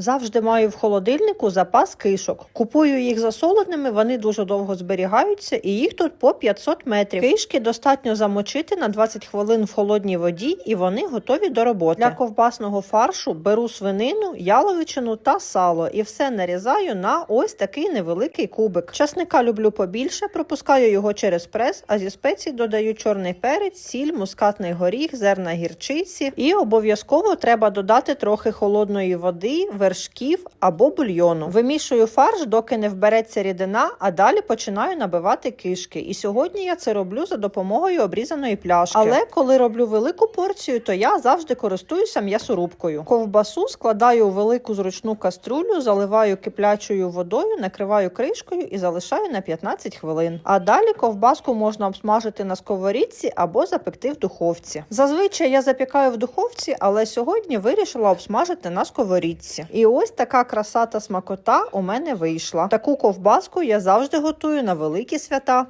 Завжди маю в холодильнику запас кишок. Купую їх засоленими, вони дуже довго зберігаються, і їх тут по 500 метрів. Кишки достатньо замочити на 20 хвилин в холодній воді, і вони готові до роботи. Для ковбасного фаршу беру свинину, яловичину та сало, і все нарізаю на ось такий невеликий кубик. Часника люблю побільше, пропускаю його через прес, а зі спецій додаю чорний перець, сіль, мускатний горіх, зерна гірчиці. І обов'язково треба додати трохи холодної води, вершків або бульйону. Вимішую фарш, доки не вбереться рідина, а далі починаю набивати кишки. І сьогодні я це роблю за допомогою обрізаної пляшки. Але коли роблю велику порцію, то я завжди користуюся м'ясорубкою. Ковбасу складаю у велику зручну каструлю, заливаю киплячою водою, накриваю кришкою і залишаю на 15 хвилин. А далі ковбаску можна обсмажити на сковорідці або запекти в духовці. Зазвичай я запікаю в духовці, але сьогодні вирішила обсмажити на сковорідці. І ось така краса та смакота у мене вийшла. Таку ковбаску я завжди готую на великі свята.